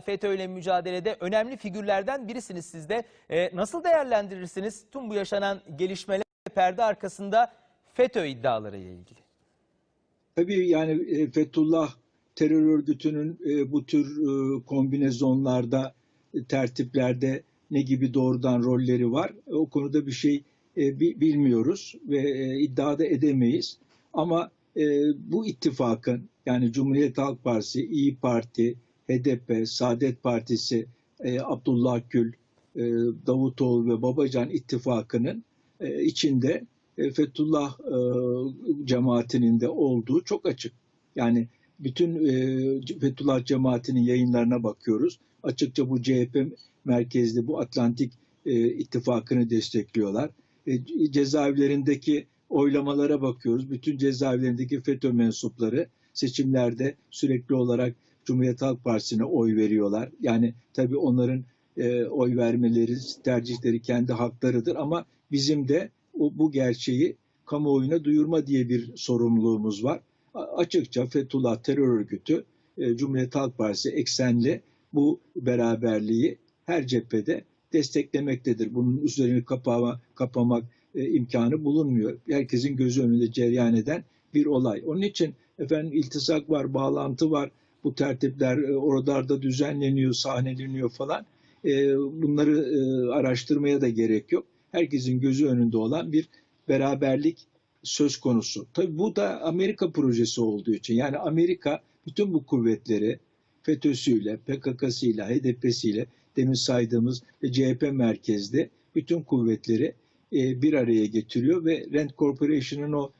FETÖ ile mücadelede önemli figürlerden birisiniz siz de. Ee, nasıl değerlendirirsiniz tüm bu yaşanan gelişmeler perde arkasında FETÖ iddiaları ile ilgili? Tabii yani e, Fethullah terör örgütünün e, bu tür e, kombinezonlarda, e, tertiplerde ne gibi doğrudan rolleri var? E, O konuda bir şey e, bi- bilmiyoruz ve e, iddia da edemeyiz. Ama e, bu ittifakın yani Cumhuriyet Halk Partisi, İyi Parti, HDP, Saadet Partisi, e, Abdullah Gül, e, Davutoğlu ve Babacan ittifakının e, içinde e, Fethullah e, cemaatinin de olduğu çok açık. Yani bütün e, Fethullah cemaatinin yayınlarına bakıyoruz. Açıkça bu CHP merkezli bu Atlantik e, ittifakını destekliyorlar. E, cezaevlerindeki oylamalara bakıyoruz. Bütün cezaevlerindeki FETÖ mensupları seçimlerde sürekli olarak Cumhuriyet Halk Partisi'ne oy veriyorlar. Yani tabii onların e, oy vermeleri, tercihleri kendi haklarıdır ama bizim de o, bu gerçeği kamuoyuna duyurma diye bir sorumluluğumuz var. A- açıkça Fethullah terör örgütü e, Cumhuriyet Halk Partisi eksenli bu beraberliği her cephede desteklemektedir. Bunun üzerini kapama, kapamak e, imkanı bulunmuyor. Herkesin gözü önünde cereyan eden bir olay. Onun için efendim iltisak var, bağlantı var. Bu tertipler e, oralarda düzenleniyor, sahneleniyor falan. E, bunları e, araştırmaya da gerek yok. Herkesin gözü önünde olan bir beraberlik söz konusu. Tabii bu da Amerika projesi olduğu için yani Amerika bütün bu kuvvetleri FETÖ'süyle, PKK'sıyla, HDP'siyle demin saydığımız CHP merkezli bütün kuvvetleri bir araya getiriyor ve Rand Corporation'ın o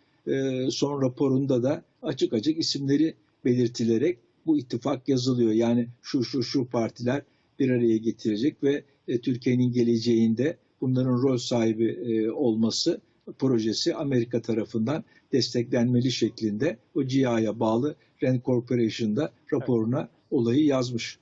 son raporunda da açık açık isimleri belirtilerek bu ittifak yazılıyor. Yani şu şu şu partiler bir araya getirecek ve e, Türkiye'nin geleceğinde bunların rol sahibi e, olması projesi Amerika tarafından desteklenmeli şeklinde o GIA'ya bağlı Rand Corporation'da raporuna olayı yazmış.